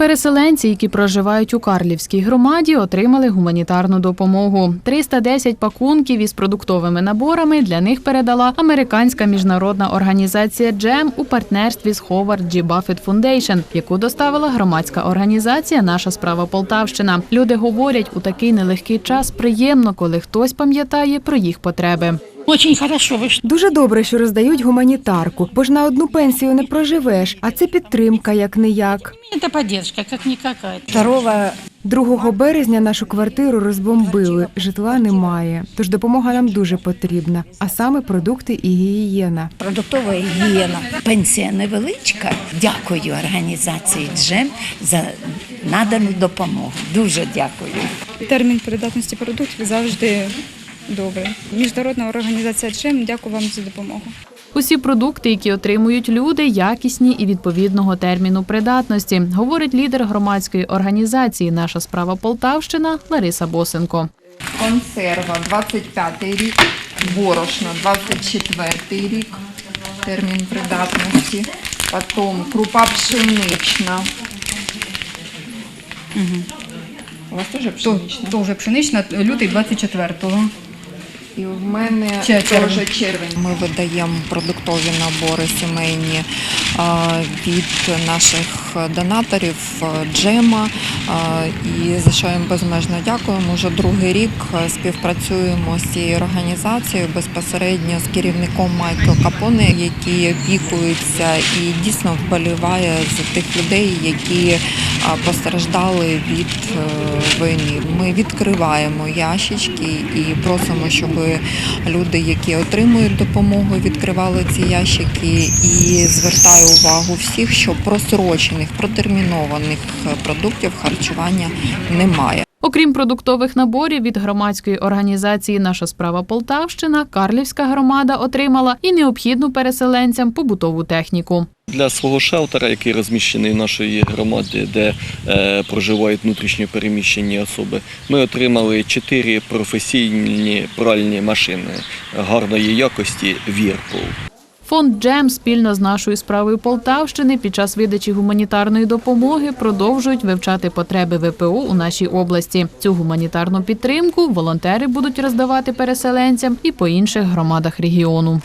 Переселенці, які проживають у Карлівській громаді, отримали гуманітарну допомогу. 310 пакунків із продуктовими наборами для них передала американська міжнародна організація Джем у партнерстві з Howard G. Buffett Foundation, яку доставила громадська організація Наша справа Полтавщина. Люди говорять, у такий нелегкий час приємно, коли хтось пам'ятає про їх потреби. Очень хорошо вийшло. Дуже добре, що роздають гуманітарку, бо ж на одну пенсію не проживеш, а це підтримка як не як. Это поддержка, как никакая. Второго 2 березня нашу квартиру розбомбили, житла немає. Тож допомога нам дуже потрібна, а саме продукти і гігієна. продуктова гігієна. Пенсія невеличка. Дякую організації Джем за надану допомогу. Дуже дякую. термін придатності продуктів завжди добрий. Міжнародна організація ЧЕМ, дякую вам за допомогу. Усі продукти, які отримують люди, якісні і відповідного терміну придатності, говорить лідер громадської організації Наша справа Полтавщина Лариса Босенко. консерва 25 рік, борошно 24 рік, термін придатності, потім крупа пшенична. У вас теж пшенична? Тоже пшенична, лютий 24-го. І в мене теж червень. Ми видаємо продуктові набори сімейні від наших донаторів Джема. І за що їм безмежно дякуємо. Уже другий рік співпрацюємо з цією організацією безпосередньо з керівником Майкл Капоне, який опікується і дійсно вболіває за тих людей, які постраждали від е, війни. Ми відкриваємо ящички і просимо, щоб люди, які отримують допомогу, відкривали ці ящики і звертаю увагу всіх, що просрочених, протермінованих е, продуктів харчування немає. Окрім продуктових наборів від громадської організації Наша справа Полтавщина, Карлівська громада отримала і необхідну переселенцям побутову техніку. Для свого шелтера, який розміщений в нашій громаді, де е, проживають внутрішньо переміщені особи, ми отримали чотири професійні пральні машини гарної якості Вірпул. Фонд Джем спільно з нашою справою Полтавщини під час видачі гуманітарної допомоги продовжують вивчати потреби ВПО у нашій області. Цю гуманітарну підтримку волонтери будуть роздавати переселенцям і по інших громадах регіону.